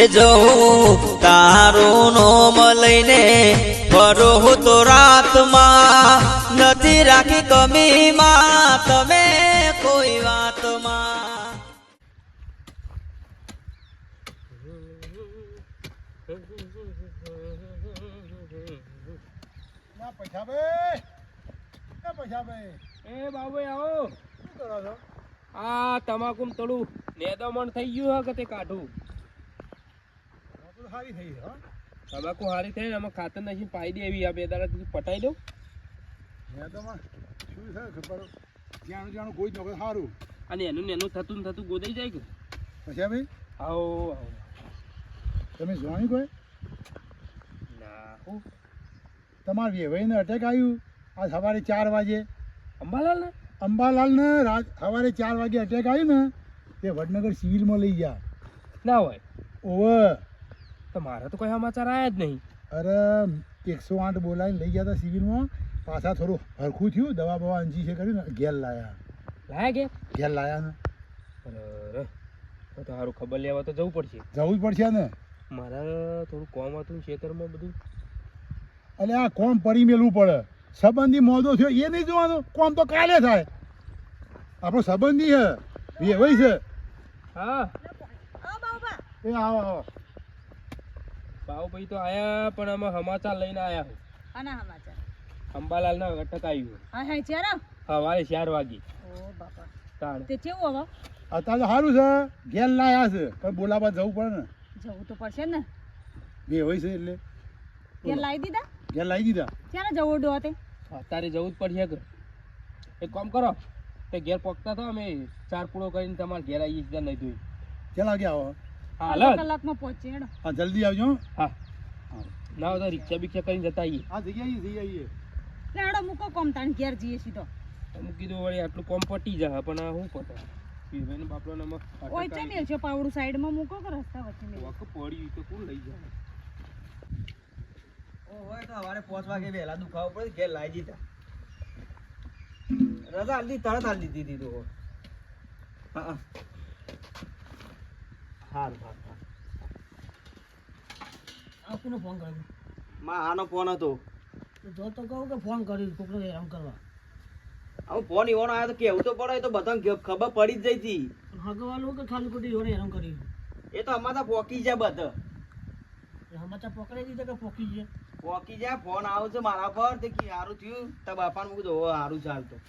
એ જવું તારું નોમ લઈને ફરો તો રાતમાં નથી રાખી કમીમાં તમે કોઈ વાતમાં. પૈસા ભાઈ પૈસા ભાઈ એ બાબુભાઈ આવો. શું કરો છો? આ તમાકુ થોડું નેદમણ થઈ ગયું હે કે તે કાઢું? સારી થઈ હો. તમાકુ હારી થઈ ને આમાં ખાતર નાખી પાઈ દેવી આ બે દાડા પટાઈ દઉં. હે તો માં શું છે ખબર? જાણું જાણું કોઈ જ સારું અને એનું ને એનું થતું ને થતું ગોદાઈ જાય કે? પછી ભાઈ આવો આવો. તમે જોયું કોઈ? ના. હું તમાર વેવાઈને અટેક આવ્યું? આજ સવારે ચાર વાગે. અંબાલાલ ને? અંબાલાલને રાત સવારે ચાર વાગે અટેક આવ્યું ને તે વડનગર સિવિલમાં લઈ ગયા. ના હોય. ઓવે. તો મારે તો કોઈ સમાચાર આવ્યા જ નહીં. અરે એકસો આઠ બોલાવીને લઈ ગયા હતા સિવિલમાં. પાછા થોડું હરખું થયું દવા બવા અંજી છે કર્યું ને ઘેર લાયા. લાયા કે ઘેર લાયા ને. અરે તો તો સારું ખબર લેવા તો જવું પડશે. જવું જ પડશે ને. મારા થોડું કોમ હતું ખેતરમાં બધું. એટલે આ કોમ પડી મેલવું પડે. સંબંધી મોદો થયો એ નહીં જોવાનું. કોમ તો કાલે થાય. આપણો સંબંધી છે. વેવાઈ છે. હા. એ આવો આવો. બાબુભાઈ તો આયા પણ અમે સમાચાર લઈને આયા હું. આના સમાચાર? અંબાલાલ ના અટક આવ્યું હા હા ચાર સવારે ચાર વાગે. ઓ બાપા. તાણ. તે કેવું હવે? અત્યારે તો સારું છે. ઘેર લાયા છે. પણ બોલાવા જવું પડે ને. જવું તો પડશે ને. વેવાઈ છે એટલે. ઘેર લાવી દીધા? ઘેર લાવી દીધા. ક્યારે જવું ડો તે અત્યારે જવું જ પડશે કે એક કામ કરો તે ઘેર પકતા તો અમે ચાર પૂળો કરીને તમારે ઘેર આવીએ છીએ નહીં ધોઈ. ક્યાં ગયા આવો? હાલ કલાકમાં પહોંચે હા જલ્દી આવજો હો. તો રિક્ષા બિક્ષા કરીને જતા આવીએ. હા જઈ આવીએ જઈ આવીએ. મૂકો કોમ તાણ ઘેર જઈએ સીધો. અમે કીધું વળી આટલું કોમ પટી જાય પણ આ શું પટે પીભાઈને બાપલો ને ઓય છે છે પાવડું સાઈડમાં મૂકો કે રસ્તા વચ્ચે મેલો. વક પડ્યું તો કોણ લઈ જાય? હોય તો સવારે પાંચ વાગે વહેલા દુખાવો પડે ઘેર લાઈ દીધા. રજા દીધી, તરત આલી દીધી તું હા હા. હારું હારું. આ કોને ફોન કર્યો? માં આનો ફોન હતો. જો તો કહું કે ફોન કર્યો કોકને હેરાન કરવા. હવે ફોન ઈવાનો આવ્યો તો કેવું તો પડે તો બધાને ખબર પડી જ જઈ હતી હગવાલું કે ખાલી ખોટી જોડે હેરાન કર્યું એ તો અમારે પોકી જાય બધા. એ સમાચાર પકડાઈ દીધા કે પોકી જાય પોકી જાય ફોન આવે છે મારા પર તે કી સારું થયું. તો બાપાને મૂકી સારું ચાલતું.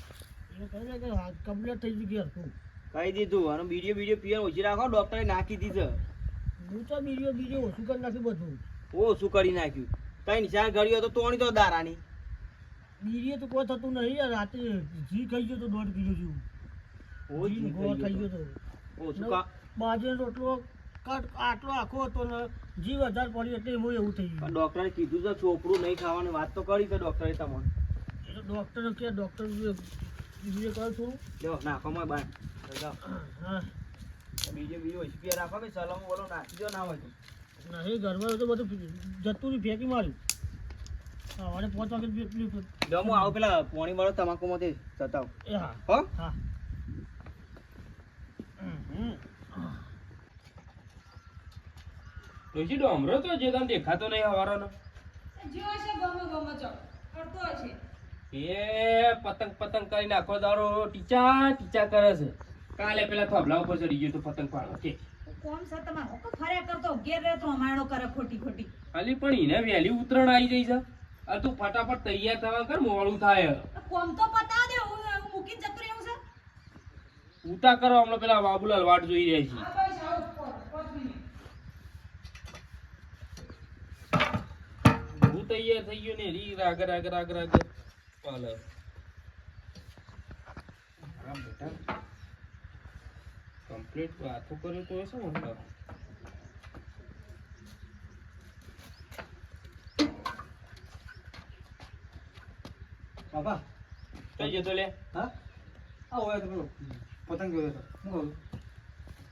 એને કહે છે કે કમ્પ્લીટ થઈ ગઈ ઘેર તું કહી દીધું. અને બીડીઓ બીડીઓ પીએ ઓછી રાખો ડોક્ટરે નાખી દીધું હું તો બીડીઓ બીડીઓ ઓછું કરી નાખ્યું બધું. ઓછું કરી નાખ્યું. કઈ નિશાન ગળ્યો તો તોણી તો દારાની. બીડીઓ તો કોઈ થતું નહીં. રાતે ઘી ખાઈ ગયો તો દોઢ કિલો જેવું. ઓછું ગોળ ખાઈ ગયો તો. ઓછું બાજરીનો રોટલો કટ આટલો આખો હતો ને જીવ વધારે પડ્યો એટલે હું એવું થઈ ગયું. ડોક્ટરે કીધું તો ચોપડું નહીં ખાવાની વાત તો કરી છે ડોક્ટરે તમને. ડોક્ટર કે ડોક્ટર બીજું કહું છું. નાખો મારે. હા બીજે બીજું ઓછી પીએ રાખો ભાઈ સલામ બોલો નાખી ના હોય તો. નહીં ઘરમાં તો બધું જતું ફેંકી માર્યું. સવારે પાંચ વાગે પેલી જો પેલા પોણી વાળો તમાકુ માંથી જતાવ. એ હા. હો? હા. ડોશી ડોમરો તો જે તને દેખાતો નહીં હવારનો. એ પતંગ પતંગ કરીને આખો દારો ટીચા ટીચા કરે છે. કાલે પેલા થોભલા ઉપર ચડી ગયો તો પતંગ પાડવા કે કોમ સર તમારે હોકો ફર્યા કરતો ઘેર રહેતો અમારો કરે ખોટી ખોટી. ખાલી પણ એને વહેલી ઉતરણ આવી જઈ છે. આ તું ફટાફટ તૈયાર થવા કર મોડું થાય. કોમ તો પતા દે હું મૂકીને જતું રહેવું છે. ઉતા કરો હમણાં પેલા બાબુલાલ વાટ જોઈ રહ્યા છે. હું તૈયાર થઈ ગયો ને રી રાગ રાગ રાગ રાગ. ચાલે આરામ બેટા કમ્પ્લીટ વાતો કર્યો તો શું મતલબ બાપા કઈ જતો લે હા આ હોય તો પેલો પતંગ જોયો તો શું કહું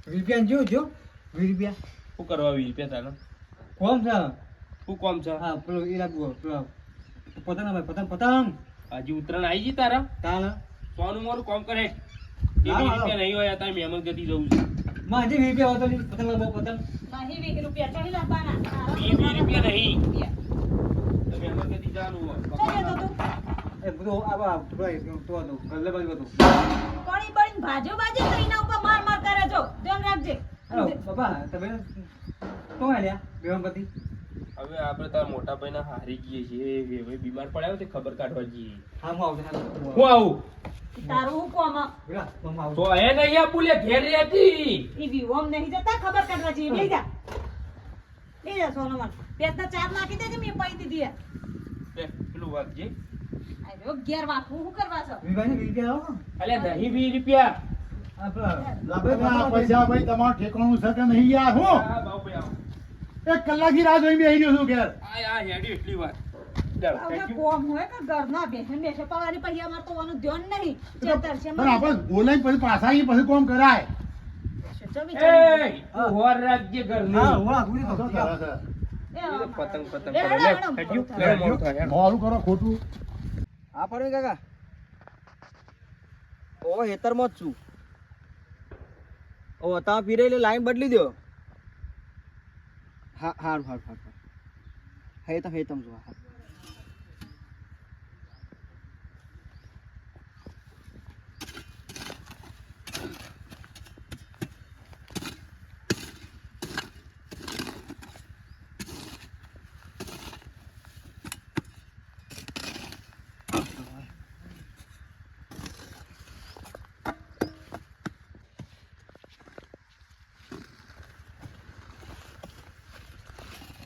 રૂપિયા જો જો વીસ રૂપિયા શું કરવા વી રૂપિયા તારે કોમ છે શું કોમ છે હા પેલો એ રાખવો પેલો પતંગ ના ભાઈ પતંગ પતંગ હજી ઉતરણ આવી ગઈ તારા તાલ સોનું મોરું કોમ કરે એ ના, ના, રૂપિયા નહીં હોય તારે મહેમાન ગતિ જવું છે માજી વીસ રૂપિયા હોતો નહીં, પતંગ લાવો, પતંગ. નહીં વીસ રૂપિયા ચાલી લાવવાના. તારા વીસ વીસ રૂપિયા નહીં. તમે અમે કદી જાણવું હોય. તો એ બધું આ ભાઈ, તો હતું, ગલ્લે બાજુ હતું. કણી બળીને ભાજો ભાજી તો ઉપર માર માર કરે છો ધ્યાન રાખજે હાલો, બાપા, તમે તો આલ્યા, બેવમપતિ. હવે આપણે તારા મોટા ભાઈના હારી જઈએ છીએ બીમાર પડ્યા તે ખબર કાઢવા જઈએ હા, હું આવું હું આવું તારું હું કોમ? બેટા, હું આવું. તો એ નહીં આ ઘેર રહેતી ઈ વિવોમ નહીં જતા ખબર કાઢવા જઈએ લઈ જા. લઈ જા સોનમન પેટના ચાર નાખી દેજે મેં પૈ દીધી હે. પેલું વાગજે આ રહ્યો ઘેર વાંકું હું કરવા છો વિભાઈને વીસ રૂપિયા. નહીં પૈસા ભાઈ તમારું ઠેકાણું છે કે નહીં યાર હું? આ બાપુ આવો. એક કલાકની રાહ જોઈને બેસી રહ્યો છું ઘેર. આ આ હેડી એટલી વાર કોમ હોય કે ઘરના બેસે બેસે પાવાની પછી અમાર તો આનું ધ્યાન નહીં. ચેતર છે પણ આપણે બોલાઈને પછી પાછા આવીએ પછી કોમ કરાય. એ, તું હોર રાખજે ઘરની. હા, હું છું, શું તો. કરે છે? એ તો પતંગ પતંગ લે, કરે. લે, લે, લે, હેડ્યું? લે, લે, મોડું થાય, હેડ. મોડું કરો ખોટું હા પરવીન કાકા ઓ હેતરમાં જ છું ઓ તમે ફીરે એટલે લાઈન બદલી દો હા હારું હારું હારું હારું. હે તમ હે તમ જો હા વાળી દીધું કોણે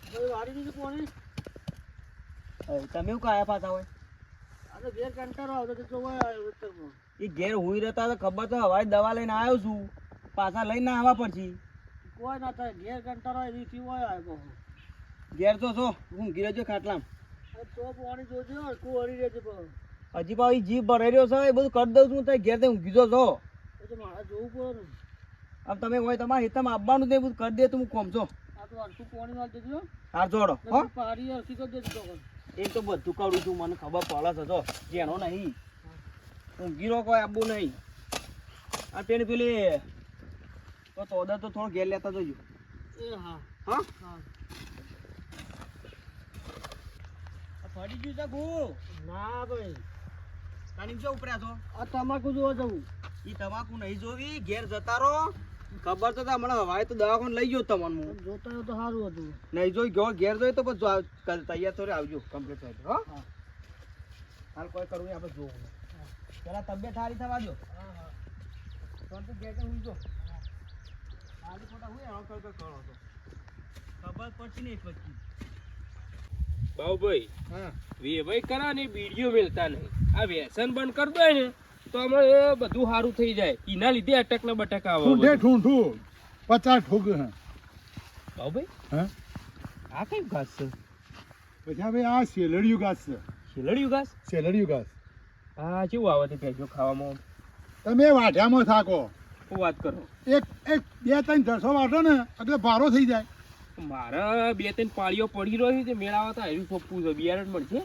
હવે તમે કાયા પાછા હોય? આ તો ઘેર કંટાળો આવતો એ ઘેર હુઈ રહેતા તો ખબર તો હવારે દવા લઈને આવ્યો છું. પાછા લઈને આવવા પડશે. કોઈ ના થાય ઘેર કંટાળો આવે રીતિ હોય આવ્યો ઘેર તો છો ઊંઘી જો ખાટલામ. તો પાણી જોજો હરી રહેજે હજી પાછી જીભ ભરાઈ રહ્યો છે એ બધું કરી દઉં છું તો ઘેર તો ગીધો છો. તો મારે જોવું પડે આમ તમે હોય તમારે હિતમાં આપવાનું તે બધું કરી દે તો હું કોમ છો. આ તો હરખું પાણી દેજો હાર જોડો હો. એ તો બધું કરું છું મને ખબર પડે છે જો. જેનો નહીં. ઊંઘી રહો કોઈ આબુ નહીં. આ પેલી પેલી તો તોદર તો થોડો ઘેર લેતા જોજો. એ હા. હા? ફરી ગયું છે ગુ ના ભાઈ. તાની જો ઉપર્યા છો? આ તમાકુ જોવા જવું. ઈ તમાકુ નહીં જોવી ઘેર જતા રહો. ખબર તો તા મને હવાય તો દવાખાને લઈ ગયો તમને હું. જોતો તો સારું હતું. નહીં જોઈ ગયો ઘેર જોઈ તો પછી તૈયાર થોડી આવજો કમ્પ્લીટ થાય હો. હા. હાલ કોઈ કરવું નહીં આપણે જોવું પેલા તબિયત સારી થવા દો હા હા. શાંતિ ઘેર કે ઊંઘજો ખાલી ખોટા હું એનો કર કર તો ખબર પડશે નહીં પછી બાબુભાઈ હા. વેવાઈ કરા ને વીડિયો મેલતા નહીં. આ વ્યસન બંધ કરી દો ને તો હમણાં બધું સારું થઈ જાય. એના લીધે અટક ને બટક આવે ઠૂંઠે. ઠૂંઠું. પચાસ ઠોક હે. ભાઈ. હા? આ કઈ ઘાસ છે? પછી હવે આ શેલડિયું ઘાસ છે. શેલડિયું ઘાસ? શેલડિયું ઘાસ. આ કેવું આવે તે ભેજો ખાવામાં? તમે વાઢ્યામાં થાકો. હું વાત કરો. એક એક બે ત્રણ જરસો વાટો ને એટલે ભારો થઈ જાય. મારે બે ત્રણ પાળીઓ પડી રહ્યો છે મેળાવા તો હાર્યું સોંપવું છે બિયારણ મળશે?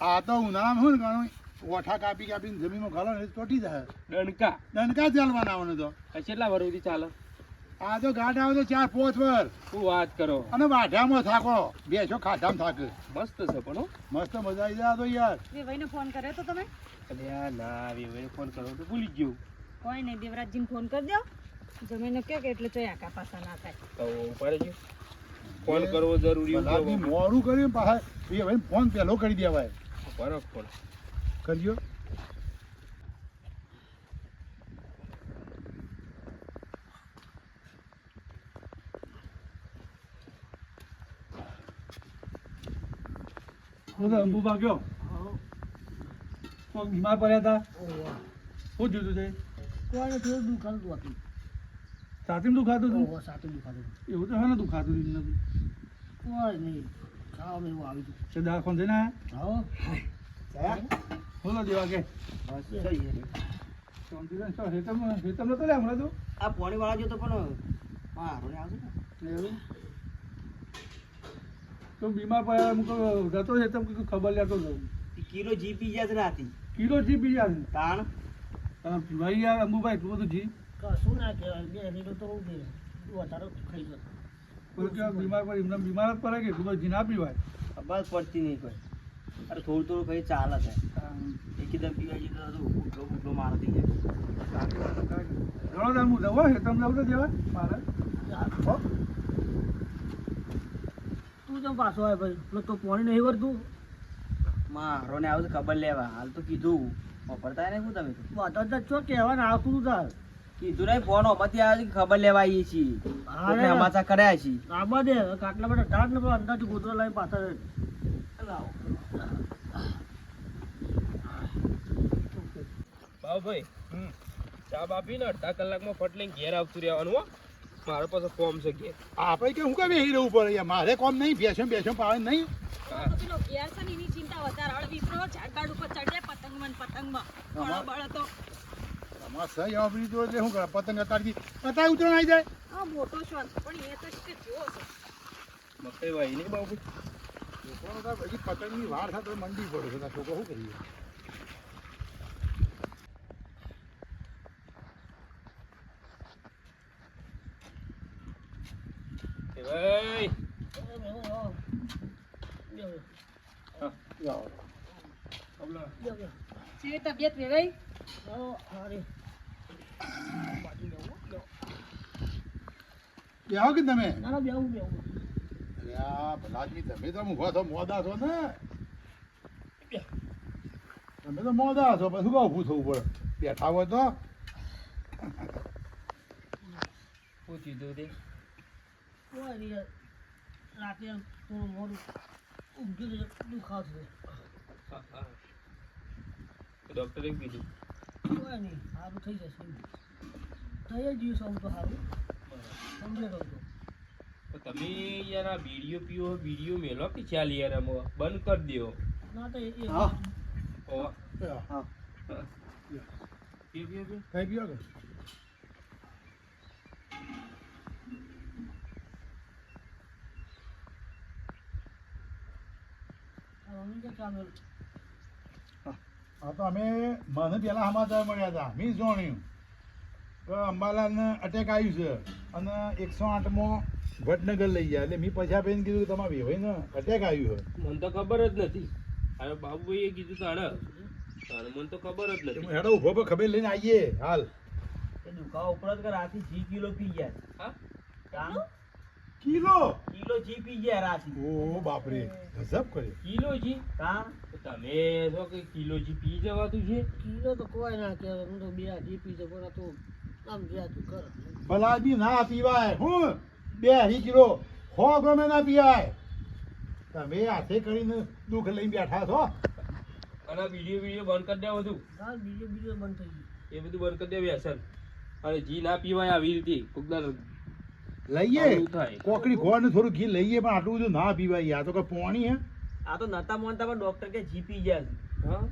આ તો ઉનાળામાં શું ને ઓઠા કાપી કાપીને જમીનમાં ઘાલો ને ચોટી જાય. ડણકા દણકા ચાલવાના આવવાનું તો. કેટલા વર્ષથી ચાલે? આ તો ગાઢ આવે તો ચાર પોચ વર. શું વાત કરો? અને વાઢામાં થાકો. બેસો ખાધામાં થાકે. મસ્ત છે પણ મસ્ત મજા આવી જાય તો યાર. દેવાઈને ફોન કર્યો તો તમે? અરે ના વેવાઈ ફોન કરો તો ભૂલી ગયો. કોઈ નહીં દેવરાજજીને ફોન કરી દો. જમીને કે એટલે તો આકા પાસા ના થાય. તો ઉપર જ ફોન કરવો જરૂરી મોડું કર્યું પાછા એ ભાઈ ફોન પહેલો કરી દેવાય. બરફ કરજો અંબુ ભાગ્યો? કોક બીમાર પડ્યા હતા? શું જોતું છે કોઈ થોડું દુખાતું હતું છાતીમાં દુખાતું હતું? સાથે દુખાતું હતું. એવું તો હા ને દુખાતું હતું એમને. કોઈ નહીં. ખાવ એવું આવી હતું છે દવાખાને જઈને આયા? હા. બોલો દેવા કે. બસ. હેતમ- હેતમ લે હમણાં તો? આ પોણી વાળા તો પણ મારો ને આવશે ને. એવું? તો બીમાર પડ્યા કહું, જતો હેતમ કીધું ખબર લેતો ઈ કિલો જી પી છે રાતી. કિલો જી પી જાય તાણ? ભાઈ યાર અંબુભાઈ એટલું બધું જી. કશું ના કહેવાય. બે લીટર તો વધારે ખાઈ ગયો કોઈ કે બીમાર પડે? એમને બીમાર જ પડે કે એટલું તો જી ના પીવાય? ખબર પડતી નહીં કોઈ. અરે થોડું થોડું કઈ ચાલે છે. એકદમ પીવાય જઈએ તો ઉઠલો ઉઠલો મારતી જાય. ઘણો દામ હું દવા છે. તમે દઉં તો દેવા મારે? તું જેમ પાછો આવે ભાઈ? પેલો તો પાણી નહીં ભરતું મારો ને આવું ખબર લેવા. હાલ તો કીધું. વાપરતા નહીં શું તમે તો? બધા જ છો કહેવાને આવતું તું તાર. કીધું નહીં ફોન ઓમાંથી આવે ખબર લેવા આવીએ છીએ. હા કોકને અમાસા કર્યા છીએ આમાં દે કાટલા બધા ટાટ ને અંદાજ ગોતરો લાવી પાછળ લાવો. બાબુભાઈ ચા બાપીને અડધા કલાકમાં ફટ લઈને ઘેર આવતું રહેવાનું હો. મારો પાસે ફોર્મ છે ઘેર. આપણે કે હું કઈ બેસી રહેવું પડે યાર મારે કોમ નહીં બેસો બેસો પાડે નહીં. ઘેર છે એની ચિંતા વધારે. ઝાડબાડ ઉપર ચડે પતંગમાં પતંગમાં. બળો બળો તો અમારે સહી આપણી તો એટલે શું કરે? પતંગ અતારથી અતાર ઉતરણ આવી જાય. હા મોટો શ્વાસ પણ એ તો કે છે. મકઈ નહીં બાબુ પતંગની વાર થાય તો મંડી પડે છે. તો છોકરો શું કરીએ એ ભાઈ કેવી તબિયત વેવાઈ બેહો કે તમે ના બેવું બેવું અરે ભલાજી તમે તો ઊભા છો મોડા છો ને તમે તો મોદા છો પછી શું ઊભું થવું પડે બેઠા હોય તો પૂછી કોઈ નહીં રાતે થોડું ઊંઘી દુખાતું. ડૉક્ટરે કીધું. કોઈ નહીં સારું થઈ જશે થઈ જ ગયું સૌ તો સારું. સમજે તો. તો તમે યાર આ વીડિયો પીવો વીડિયો મેલો કે ચાલ યાર આમાં? બંધ કરી દેવો ના તો એ- હા. હા. પીઓ પીઓ પીઓ. કઈ ગયો કે? આ તો અમે મને પેલા સમાચાર મળ્યા હતા. મેં જોણ્યું. કે અંબાલાલને અટેક આવ્યું છે. અને એકસો આઠમાં વડનગર લઈ ગયા. એટલે મેં પછી આપીને કીધું કે તમારા વેવાઈને અટેક આવ્યું છે. મને તો ખબર જ નથી. હવે બાબુભાઈએ કીધું તાણે તાણે મને તો ખબર જ નથી. હેડો ઊભો પર ખબર લઈને આવીએ. હાલ. એ દુખાવા ઉપરાંત કે રાતે જી કિલો પી ગયા હા? કામ? કિલો? કિલો જી પી ગયા રાતે ઓ બાપરે ગજબ કર્યો. કિલો જી કામ? તમે જો કે કિલો જી પી જવાતું છે. કિલો તો કોઈ ના કહેવાય. હું તો બે જી પી શકું ના તો આમ ગયા તું કર. ભલાજી ના પીવાય હું? બે હી કિલો. હો ગમે ના પીવાય. તમે હાથે કરીને દુઃખ લઈને બેઠા છો. અને વીડિયો વીડિયો બંધ કરી દેવા બધું હા બીજો બીજો બંધ થઈ ગયું. એ બધું બંધ કરી દેવું અસર અને જી ના પીવાય આવી રીતે કોકદાર લઈએ. કોકડી ગોળ ને થોડું ઘી લઈએ પણ આટલું બધું ના પીવાય આ તો કે પોણી હે? આ તો નતા મોનતા પણ ડોક્ટર કે જી પી ગયા હા?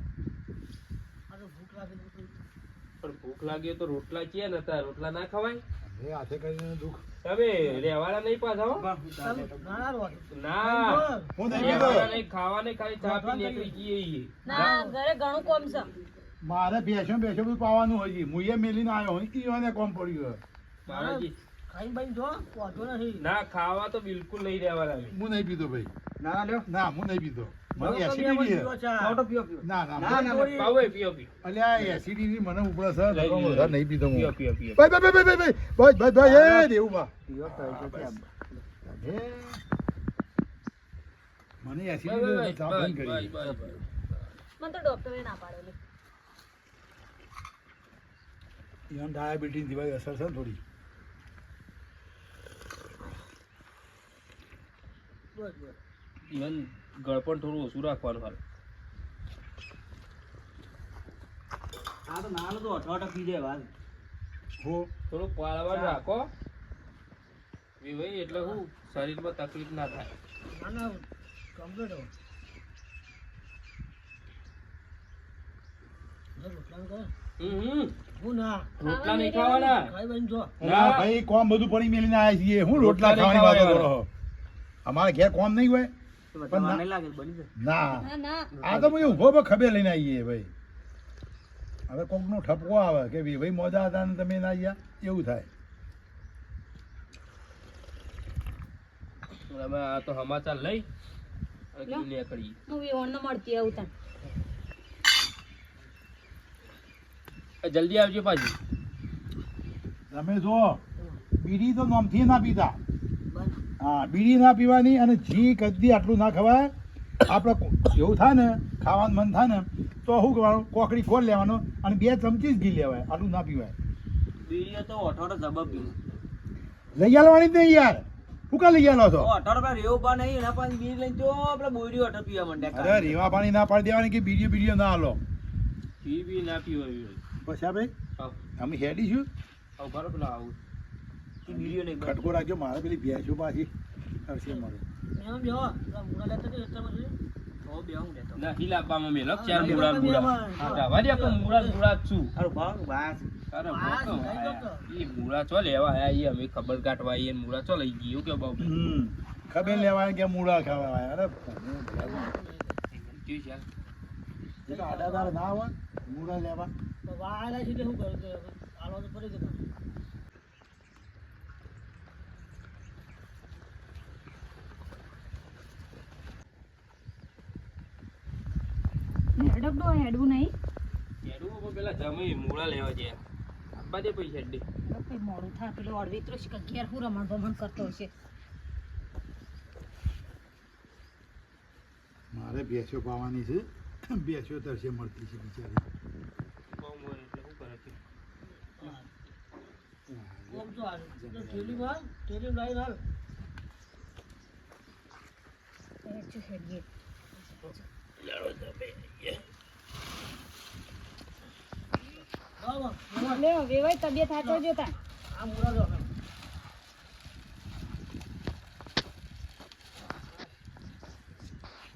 પણ ભૂખ લાગે તો રોટલા છે નતા રોટલા ના ખવાય? હવે હાથે કરીને દુખ. તમે રહેવાના નહીં પાછા ના ના રોવા દો. ના હું નહીં ખાવા નહીં ખાલી ચા પી નીકળી ગઈ. ના ઘરે ઘણું કોમ છે. મારે બેસો બેસો બધું પાવાનું હજી મેલી મેલીને આવ્યો હોય ઈવાને કોમ પડ્યું મારાજી ખાઈ ભાઈ જો પહોંચો નથી. ના ખાવા તો બિલકુલ નહીં રહેવાના હું નહીં પીધો ભાઈ. ના લ્યો. ના હું નહીં પીધો. મને ડોક્ટરે ના પાડેલી. ડાયાબિટીસ જેવા અસર છે થોડી. ઇવન ગળપણ થોડું ઓછું રાખવાનું હાલ. આ તો નાનો તો અઠો અઠો પી જાય વાત હો થોડું પાળવાનું રાખો. ભાઈ એટલે શું શરીરમાં તકલીફ ના થાય. ના ના કમ્પ્લીટ હો. રોટલા કરે હમ હમ. હું ના. રોટલા નહીં ખાવાના. ખાઈ ભાઈ કોમ બધું પડી મેલીને આવ્યા છીએ. હું રોટલા ખાવાની વાત કરો? અમારે ઘેર કોમ નહીં હોય. ના- આ તો ભાઈ ઊભો પર ખબર લઈને આવીએ ભાઈ. હવે કોકનો ઠપકો આવે કે ભાઈ ભાઈ મોજા હતા ને તમે ના આવ્યા એવું થાય. અમે આ તો સમાચાર લઈ નીકળી હું વિવણ મળતી આવું તને. જલ્દી આવજો પાછી. તમે જો બીડી તો નોમથી ના પીતા હા બીડી ના પીવાની અને જી કદી આટલું ના ખવાય. આપણે એવું થાય ને ખાવાનું મન થાય ને તો શું કરવાનું કોકડી ખોલ લેવાનો અને બે ચમચી જ ઘી લેવાય આટલું ના પીવાય. બીડીઓ તો અઠવાડો જબબ લઈ આવવાની જ નહીં યાર. શું કા લઈ આલો છો? અઠવાડો રેવું નહીં એના પાસે બીડી લઈને તો આપણે બોરીઓ અઠવાડ પીવા માંડ્યા અરે રેવા પાણી ના પાડી દેવાની કે બીડીઓ બીડીઓ ના હાલો ઘી બી ના પીવાય. પછી આપણે અમે હેડી છું. આવ બરો પેલા આવું. એ બીડીઓ નહીં. ખટકો રાખજો મારે પેલી ભેંસો પાછી. હરશે મારે બેહો પેલા મૂળા લેતા જજો રસ્તામાં જોજો. હો બે હું લેતો ના હિલાબામાં મેલો ચાર હા, મૂળા મૂળા. હા જવા દે આપણે મૂળા જ મૂળા છું. અરે ભાવ વાસ અરે હા, તો. એ મૂળા ચો લેવા આયા ઈ અમે ખબર કાઢવા ને મૂળા ચો લઈ ગઈ કે બાબુ ખબર લેવાય કે મૂળા અરે છે. એ તો આડાદાર ના હોય મૂળા લેવા. તો વાળા છે કે શું કરે? કે તો પડી જતા હેડક હેડવું નહીં. હેડવું પણ પેલા જમી મૂળા લેવા છે. આપવા દે પૈસા દે કઈ મોડું થાય પેલો અડવિત્રો છે કે ઘેર હું રમણ ભમણ કરતો હશે. મારે ભેંસો પાવાની છે. ભેંસો તરસે મળતી છે બિચારી. કોમ હોય એટલે શું કરે છે ઓમ તો હાલ તો થેલી માં થેલી લાઈન હાલ હેડજો હેડીએ બરાબર બરાબર. લે વેવાય તબિયત હાચો જોતા આ મૂળા લો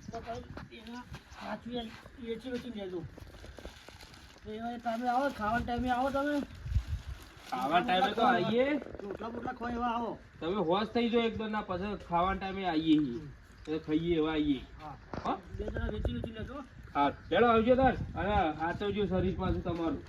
તો પછી એના સાચવી વેચી વેચી લેજો એ ટાઈમે આવો ખાવાના ટાઈમે આવો તમે ખાવા ટાઈમે તો આવીએ રોટલા બોટલા ખવાય એવા આવો તમે હોશ થઈ જાઓ એકદમ ના પછી ખાવાના ટાઈમે આવીએ ખાઈએ એવા આવીએ હા હા. બે જણા વેચી વેચી લેજો. હા ચાલો આવજો તાર. અને સાચવજો શરીર પાછું તમારું.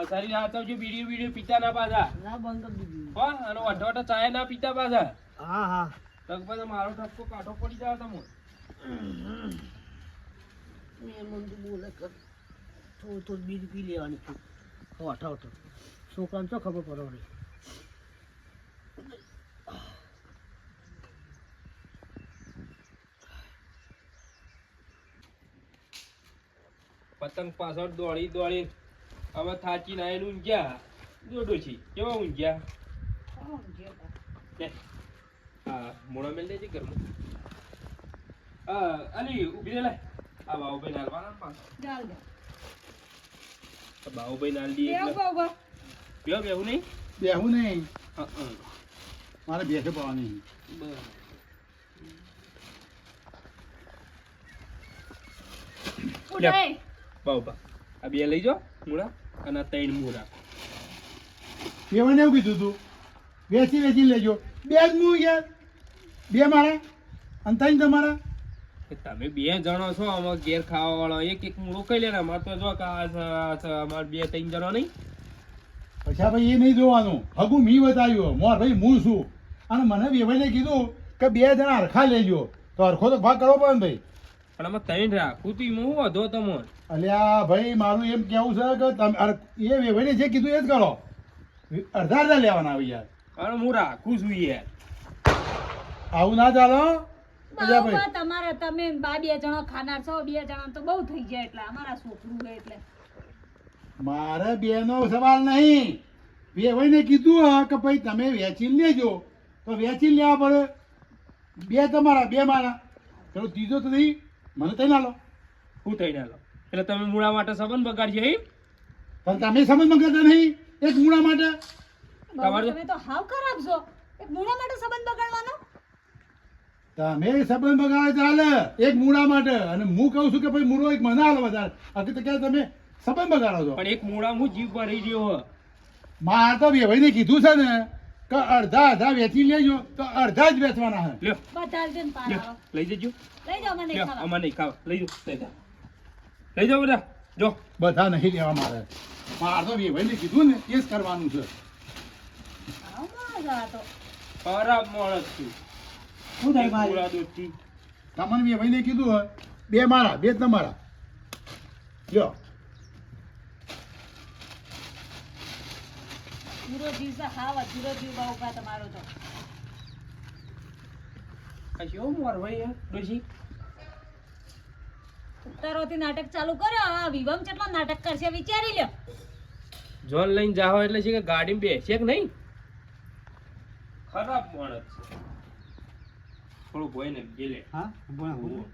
શરીર સાચવજો બીડીઓ બીડીઓ પીતા ના પાછા. ના બંધ કરી અને વઢો વઢો ચાય ના પીતા પાછા. હા હા. તો મારો ઠપકો કાઢો પડી જાય તમે. બોલે કર થોડું થોડું બીજ પી લેવાની છે. હઠા તો છોકરાને તો ખબર પડે પતંગ પાછળ દોડી દોડી હવે થાચી ના એનું ઊંઘ્યા દોડો છે. કેવા ઊંઘ્યા હા મોડા મેલ દેજે ઘરમાં. હા અલી ઊભી લે. આ બાબુભાઈ નાલવાના પાછા. આ બાબુભાઈ નાલ દી એટલે બેહો બેહું નહીં. બેહું નહીં. મારે ભેંસો પાવાની. બરાબર ઉડાય બાબા આ બે લઈ જાઓ મૂળા અને આ ત્રણ મૂળા. પેવને એવું કીધું તું વેચી વેચી લેજો. બે જ યાર બે મારા અને ત્રણ તમારા. તમે બે જણો છો આમાં ઘેર ખાવા વાળો એક એક મૂળો કઈ લે અમારે તો જો અમારે બે ત્રણ જણો નહીં. પછી ભાઈ એ નહીં જોવાનું. હગું મી બતાવ્યું. મોર ભાઈ હું છું. અને મને વેવાઈને કીધું કે બે જણા હરખા લેજો. તો હરખો તો ભાગ કરવો પડે ભાઈ. પણ આમાં ત્રણ રાખું તું હું વધો તમો અલ્યા ભાઈ મારું એમ કેવું છે કે તમે એ વેવાઈને જે કીધું એ જ કરો. અડધા અડધા લેવાના આવે યાર. અને હું રાખું છું યાર. આવું ના ચાલો. અલ્યા ભાઈ. બાબા તમારા તમે બા બે જણા ખાનાર છો બે જણા તો બહુ થઈ જાય એટલે અમારા છોકરું એટલે. મારે બેનો સવાલ નહીં. વેવાઈને કીધું હા કે ભાઈ તમે વેચી લેજો. તો વેચી લેવા પડે. બે તમારા બે મારા. ચલો ત્રીજો તો નહીં. મને તઈ ના લો. હું થઈ ના લો. એટલે તમે મૂળા માટે સંબંધ બગાડજો એમ પણ તમે સંબંધ બગાડતા નહીં. એક મૂળા માટે. તમારે- તમે તો હાવ ખરાબ છો એક મૂળા માટે સંબંધ બગાડવાનો? તમે સંબંધ બગાડે ચાલે એક મૂળા માટે. અને હું કહું છું કે ભાઈ મૂળો એક મને હાલ વધારે. હકી તો કે તમે સંબંધ બગાડો છો? પણ એક મૂળા હું જીવ રહી રહ્યો. મારે તો ભાઈ કીધું છે ને કે અડધા અડધા વેચી લેજો તો અડધા જ વેચવાના હે. લ્યો. બધા પાર લઈ જજો. લઈ જાવ મને ખાવા. અમારે નહીં ખાવા. લઈ જો લઈ જાઓ. લઈ જાવ બધા. જો. બધા નહીં લેવા મારે. મારે તો વેવાઈને કીધું ને એ જ કરવાનું છે. જ. ખરાબ માણસ છું. શું થાય મારે? તમને વેવાઈને કીધું બે મારા બે તમારા. લ્યો. પૂરો જીવ છે હાવ અધૂરો જીવ બહુ કા તમારો તો. કશો મોર ભાઈ ડોશી? ઉતારોથી નાટક ચાલુ કરો આ વિવમ કેટલો નાટક કરશે વિચારી લ્યો. જોન લઈને જાઓ એટલે છે કે ગાડીમાં બેસે કે નહીં? ખરાબ માણસ છે. થોડું ભોય ને ગેલે હા બોલો